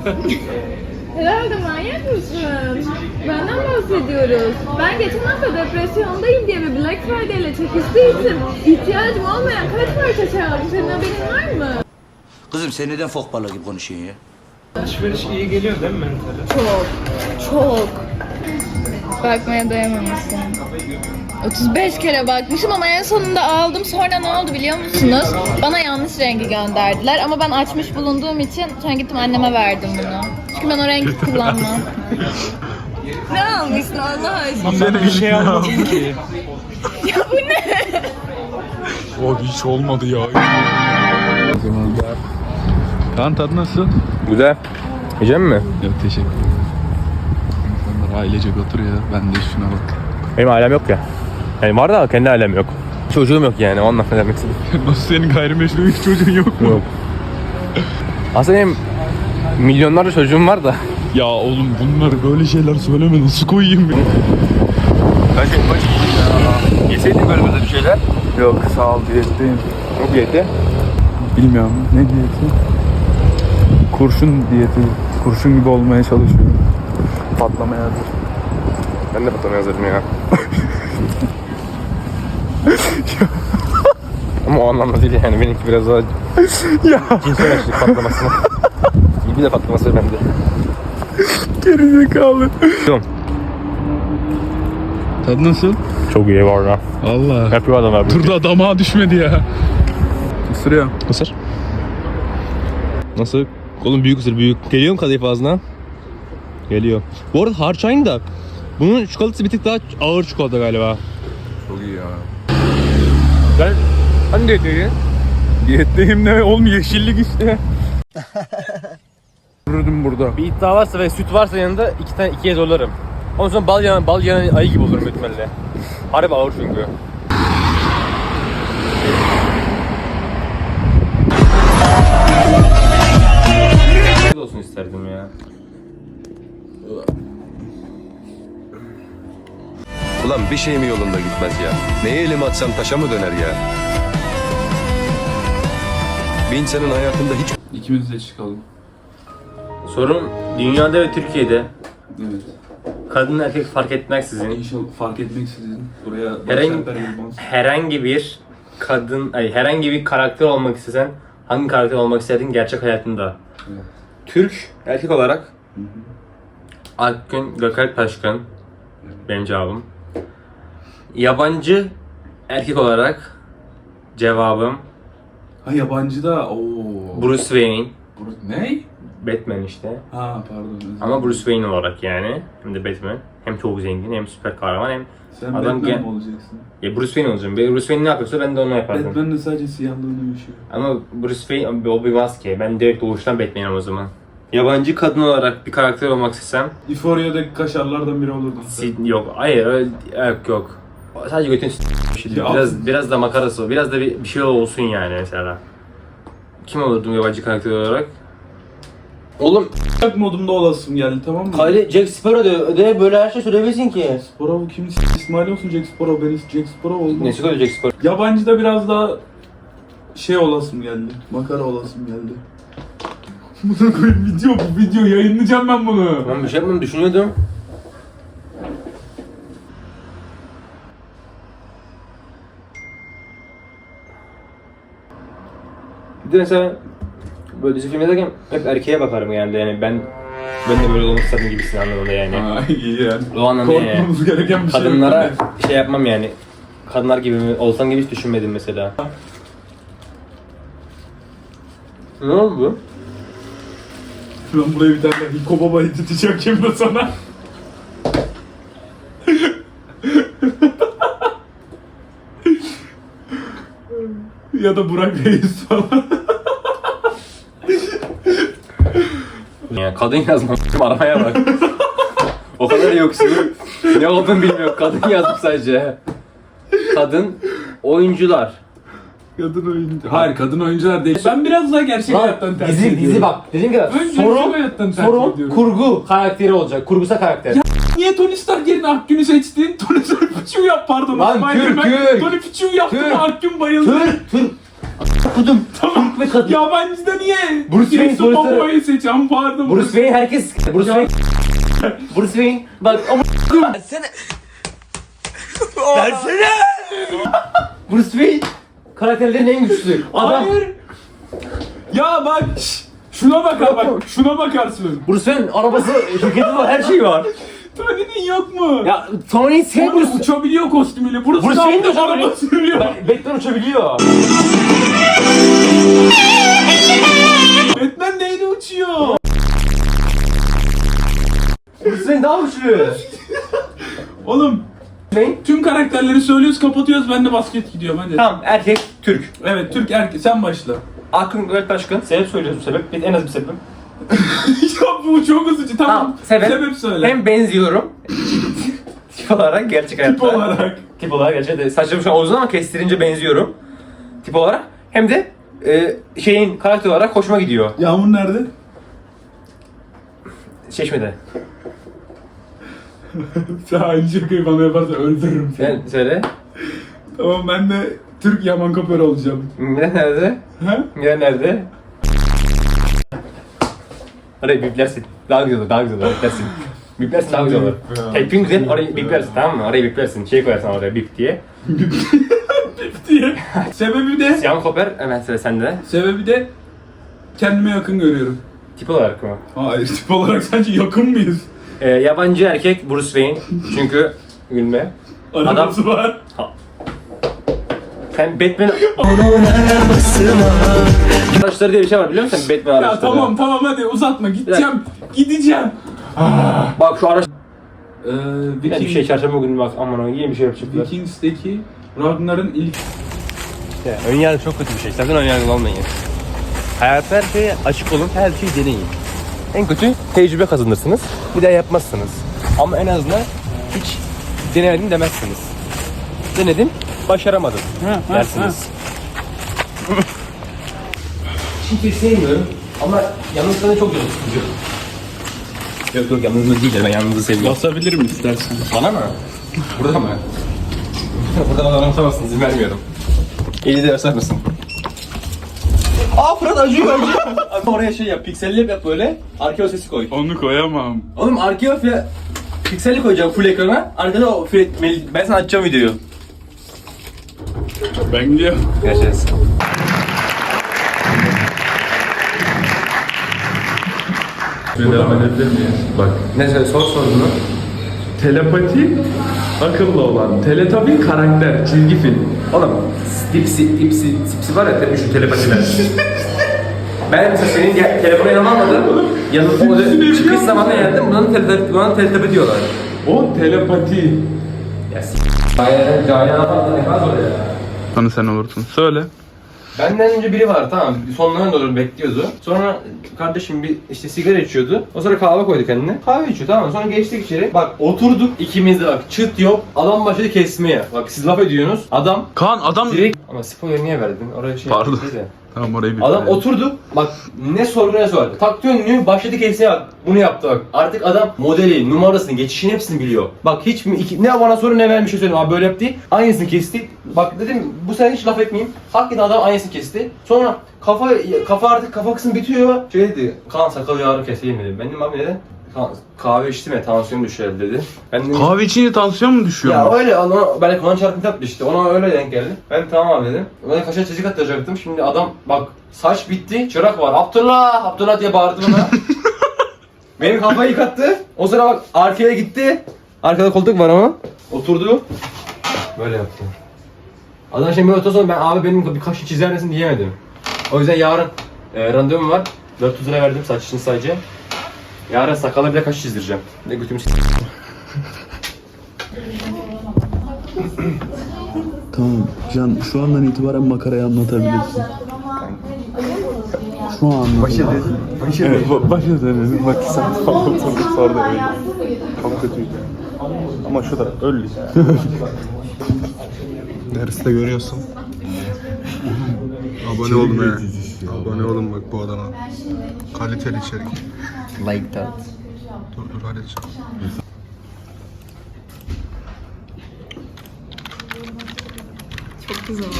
Herhalde manyak mısın? Benden bahsediyoruz. Ben geçen hafta depresyondayım diye bir Black Friday ile çekiştiği için ihtiyacım olmayan kaç parça çaldım. Senin haberin var mı? Kızım sen neden fok balığı gibi konuşuyorsun ya? Alışveriş iyi geliyor değil mi mentale? Çok. Çok. Bakmaya doyamamışsın. 35 kere bakmışım ama en sonunda aldım. Sonra ne oldu biliyor musunuz? Bana yanlış rengi gönderdiler ama ben açmış bulunduğum için sonra gittim anneme verdim bunu. Çünkü ben o rengi kullanmam. ne almışsın Allah aşkına? Ben bir şey almadım ki. Ya bu ne? O hiç olmadı ya. Kaan tadı nasıl? Güzel. Yiyecek mi? Yok teşekkür ederim. İnsanlar ailecek oturuyor. Ben de şuna bak. Benim ailem yok ya. Yani var da kendi ailem yok. Çocuğum yok yani ondan ne demek istedim. Nasıl senin gayrimeşru hiç çocuğun yok mu? Yok. Aslında benim milyonlarca çocuğum var da. Ya oğlum bunları böyle şeyler söyleme nasıl koyayım ya? Kaç baş ya. Yeseydin böyle böyle bir şeyler. Yok sağ ol diyetteyim. Çok diyeti. Bilmiyorum ne diyeti? Kurşun diyeti. Kurşun gibi olmaya çalışıyorum. Patlamaya hazır. Ben de patlamaya hazırım ya. Ama o anlamda değil yani benimki biraz daha Ya cinsel açlık patlamasına. Bir de patlaması bende. gerizekalı. Tamam. Tadı nasıl? Çok iyi var arada. Allah. Yapıyor adam abi. Dur da damağa düşmedi ya. Isırıyor. Isır. Nasıl? Oğlum büyük ısır büyük. Geliyor mu kadayıf ağzına? Geliyor. Bu arada harç aynı da bunun çikolatası bir tık daha ağır çikolata galiba. Çok iyi ya. Ben hani diyetteydin? Diyetteyim ne oğlum yeşillik işte. Dururdum burada. Bir iddia varsa ve süt varsa yanında iki tane ikiye zorlarım. Ondan sonra bal yanan, bal yanan ayı gibi olurum ihtimalle. Harbi ağır çünkü. olsun isterdim ya. Ulan bir şey mi yolunda gitmez ya? Neye elimi atsam taşa mı döner ya? Bir insanın hayatında hiç İkimiz de çıkalım. Sorun dünyada ve Türkiye'de Evet. kadın erkek fark etmeksizin İnşallah fark etmeksizin buraya Herhangi- herhangi bir kadın, ay herhangi bir karakter olmak istesen hangi karakter olmak isterdin gerçek hayatında? Evet. Türk erkek olarak Akgün Gökalp Taşkın benim cevabım. Yabancı erkek olarak cevabım Ha yabancı da ooo. Bruce Wayne. Ne? Batman işte. Ha pardon. özür Ama. Bruce Wayne olarak yani. Hem de Batman. Hem çok zengin hem süper kahraman hem Sen adam Batman mi olacaksın? ya Bruce Wayne olacağım. Bruce Wayne ne yapıyorsa ben de onu yapardım. Batman de sadece siyahlığını yaşıyor. Ama Bruce Wayne o bir maske. Ben direkt doğuştan Batman'im o zaman. Yabancı kadın olarak bir karakter olmak istesem Euphoria'daki kaşarlardan biri olurdun. Sid- yok. Hayır öyle yok yok. Sadece götün s- bir şey. Ya. Biraz biraz da makarası o. Biraz da bir, bir şey olsun yani mesela. Kim olurdum yabancı karakter olarak? Oğlum Bak modumda olasım geldi tamam mı? Kaylı Jack Sparrow de, de böyle her şey söyleyebilirsin ki. Sparrow kim? İsmail olsun Jack Sparrow. Ben Jack Sparrow oldum. Ne söylüyor Jack Sparrow? Yabancıda biraz daha şey olasım geldi. Makara olasım geldi. Bunu koyayım video bu video yayınlayacağım ben bunu. Ben bir şey yapmam düşünüyordum. Bir de mesela böyle dizi film izlerken hep erkeğe bakarım yani yani ben ben de böyle olmak istedim gibisin anlamında yani. Ha iyi yani. O anlamda yani. Korkmamız gereken bir şey. yok. Kadınlara şey yapmam yani. Kadınlar gibi mi, olsam gibi hiç düşünmedim mesela. Ne oldu? Ben buraya bir tane Hiko Baba editeceğim şimdi sana. ya da Burak Reis falan. Yani kadın yazmış aramaya bak. o kadar yoksun. Ne olduğunu bilmiyorum. Kadın yazmış sadece. Kadın oyuncular. kadın oyuncu. Hayır kadın oyuncular değil. Ben biraz daha gerçek hayattan tercih dizi, ediyorum. dizi bak. Dedim ki Ben gerçek sorun, hayattan tercih sorun ediyorum. kurgu karakteri olacak. Kurgusa karakter. Niye Tony Stark yerine Akgün'ü seçtin? Tony Stark Pichu yap pardon. Lan Spider-Man. Türk, Türk. Tony Pichu yaptı Türk. Akgün bayıldı. Tür, tür. Kudum. Ve kadın. Yabancı da niye? Bruce Wayne Jason sonuçta- Momoa'yı seçen pardon. Bruce Wayne herkes Bruce Wayne Bruce Wayne bak ama Versene Versene Bruce Wayne karakterlerin en güçlü adam Hayır. Ya bak şş, şuna bakar bak şuna bakarsın. Bruce Wayne arabası şirketi var her şeyi var Tony'nin yok mu? ya Tony sen Bruce Bruce uçabiliyor kostümüyle. Bruce, Bruce Wayne de araba uçabiliyor. sürüyor. Ba- Batman uçabiliyor Batman neyle uçuyor? Wayne daha güçlü Oğlum Wayne tüm karakterleri söylüyoruz kapatıyoruz ben de basket gidiyorum hadi. Tamam erkek Türk Evet Türk erkek sen başla. Akın Gölet Taşkın sebep söylüyoruz bu sebep bir en az bir sebep ya bu çok üzücü tamam. Tamam, sebep. Sebep söyle. Hem benziyorum tip olarak gerçek hayatta. Tip olarak. Tip olarak gerçekten saçlarım şu an uzun ama kestirince benziyorum. Tip olarak. Hem de e, şeyin karakter olarak hoşuma gidiyor. Yağmur nerede? Çeşmede. Sen aynı şakayı bana yaparsan öldürürüm seni. Sen söyle. Tamam ben de Türk Yaman Kapör olacağım. Mine nerede? Ha? Mine nerede? Orayı biplersin. Daha güzel olur, daha güzel olur. Biplersin. Biplersin daha güzel olur. Tepkin güzel, orayı biplersin tamam mı? Orayı biplersin. Şey koyarsın oraya bip diye. Sebebi de Siyan Koper, hemen söyle sen de. sebebi de kendime yakın görüyorum. Tip olarak mı? Hayır tip olarak sence yakın mıyız? Ee, yabancı erkek Bruce Wayne. Çünkü gülme. Arabası var. Sen Batman... Araçları diye bir şey var biliyor musun? Batman araçları. Ya tamam tamam hadi uzatma gideceğim. Gideceğim. Bak şu araç... Ee, Viking, bir şey çarşamba günü bak aman o yeni bir şey yapacaklar. Vikings'teki Ragnar'ın ilk Ya, ön yargı çok kötü bir şey. Sakın ön yargılı olmayın. Hayatta her şeye açık olun, her şeyi deneyin. En kötü tecrübe kazanırsınız. Bir daha yapmazsınız. Ama en azından hiç denemedim demezsiniz. Denedim, başaramadım dersiniz. Hiçbir sevmiyorum ama yalnızlığı çok canım sıkıcı. Yok yok yalnızlığı değil de ben yalnızlığı seviyorum. basabilir mi istersen? Bana mı? Burada mı? Burada bana anlatamazsın, izin vermiyorum. Eli de versem misin? Aa Fırat acıyor acıyor. Abi oraya şey yap, pikselli yap böyle, arkaya o sesi koy. Onu koyamam. Oğlum arkaya o fiyat... Pikselli koyacağım full ekrana, arkada o fiyat... Ben sana açacağım videoyu. Ben gidiyorum. Görüşürüz. Devam edebilir miyiz? Bak. Ne söyle, sor sorunu. Telepati akıllı olan. Teletabi karakter. Çizgi film. Oğlum, dipsi, dipsi, dipsi var ya, te- şu telepatiler. ben mesela senin gel- telefonu yanıma almadım. Yanım o çıkış zamanında geldim, buna telepati, buna telepati diyorlar. O telepati. Ya s*** Gaye, gaye ne kadar zor ya. Sen olursun. Söyle. Benden önce biri var tamam sonlarına doğru bekliyordu. Sonra kardeşim bir işte sigara içiyordu. O sonra kahve koydu kendine. Kahve içiyor tamam? Sonra geçtik içeri. Bak oturduk ikimiz de bak çıt yok. Adam başladı kesmeye. Bak siz laf ediyorsunuz. Adam Kaan adam... direkt... Ama spoiler niye verdin? Oraya şey Pardon. değil de. Tamam orayı bir Adam oturdu. Bak ne sorgu ne sordu. Tak dönüyor başladı kesmeye bak. Bunu yaptı bak. Artık adam modeli, numarasını, geçişini hepsini biliyor. Bak hiç mi iki, ne bana soru ne ben bir şey söyleyeyim abi böyle yaptı. Aynısını kesti. Bak dedim bu sene hiç laf etmeyeyim. Hakikaten adam aynısını kesti. Sonra kafa kafa artık kafa kısmı bitiyor. Şey dedi. Kan sakalı yarın keseyim dedim abi neden? Kahve içtim ya tansiyon düşer dedi. Ben dedim, Kahve içince tansiyon mu düşüyor? ya öyle ona ben kulağın çarpıntı yaptı işte ona öyle denk geldi. Ben tamam abi dedim. Ben kaşa çizik atacaktım. Şimdi adam bak saç bitti çırak var. Abdullah Abdullah diye bağırdı bana. Benim kafayı yıkattı. O sıra bak arkaya gitti. Arkada koltuk var ama. Oturdu. Böyle yaptı. Adam şimdi böyle otursa ben abi benim bir kaşı çizer misin diyemedim. O yüzden yarın e, randevum var. 400 lira verdim saç için sadece. Yarın sakala bir de kaş çizdireceğim. Ne götümü Tamam Can şu andan itibaren makarayı anlatabilirsin. Şu an Başladı. Evet, ba- başladı. Bak sen tam oturduk sonra da öyle. Çok kötüydü. Ama şu da öldü. Dersi de görüyorsun. Abone olun he. Abone olun bak bu adama. Kaliteli içerik. Like that. Dur dur hadi. Çok güzel oldu.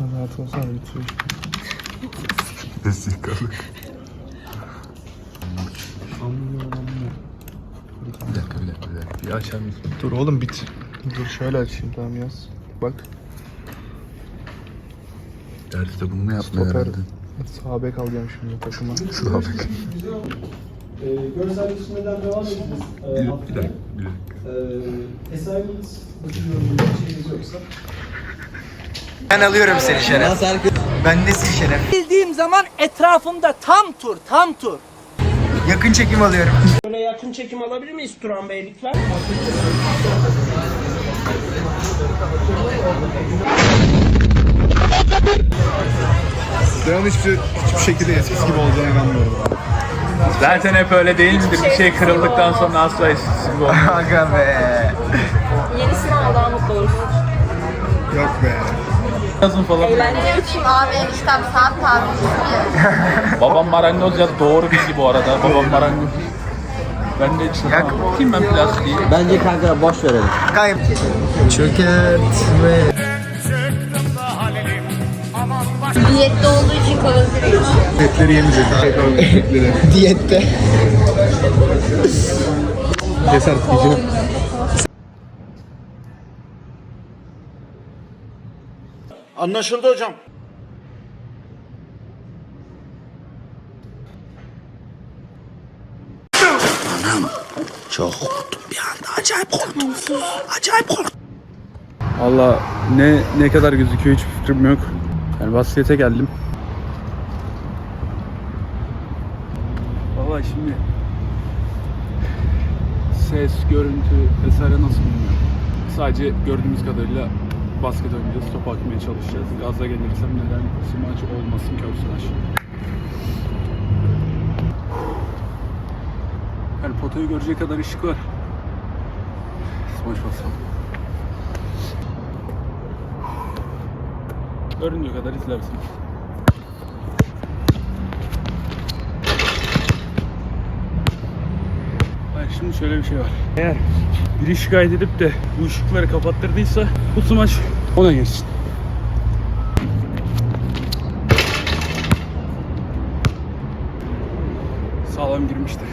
Rahat olsana bitiyor. Vesikalı. Bir dakika bir dakika bir dakika. Bir açar mısın? Dur oğlum bit. Dur şöyle açayım tamam yaz. Bak. Derdi de bunu mu yapmıyor Stoper. herhalde? Sağ bek alacağım şimdi takıma. Sağ bek. Görsel gelişmeden devam ediniz. Ee, Bir, bir dakika. Bir dakika. Ee, eseriniz, düşünüyorum bir şeyiniz yoksa. Ben alıyorum seni Şeref. Ben nesin Şeref? Bildiğim zaman etrafımda tam tur, tam tur. Yakın çekim alıyorum. Böyle yakın çekim alabilir miyiz Turan Bey lütfen? Ben hiçbir, hiçbir şekilde eskisi gibi olacağına inanmıyorum. Zaten hep öyle değil midir? Bir şey kırıldıktan sonra asla eskisi gibi olmaz. Aga be. Yenisini al daha mutlu olursun. Yok be. Yazın falan. Ne biçim abi eniştem saat tabi Babam marangoz ya doğru bilgi bu arada. Babam marangoz. Ben de Yak. Kim ben plastiği? Bence kanka boş verelim. Kayıp. Çökertme. Diyette olduğu için kalorifer geçiyor. Etleri yemeyecek. Etleri. Diyette. Keser yiyeceğim. Anlaşıldı hocam. Çok korktum bir anda. Acayip korktum. Acayip korktum. Valla ne ne kadar gözüküyor hiç fikrim yok. Yani baskete geldim. Valla şimdi ses, görüntü vesaire nasıl bilmiyorum. Sadece gördüğümüz kadarıyla basket oynayacağız, top atmaya çalışacağız. Gaza gelirsem neden smaç olmasın ki smaç. Yani potayı görecek kadar ışık var. Smaç basalım. Göründüğü kadar izlersiniz. Hayır, şimdi şöyle bir şey var. Eğer biri şikayet edip de bu ışıkları kapattırdıysa bu smaç ona geçsin. Sağlam girmiştir.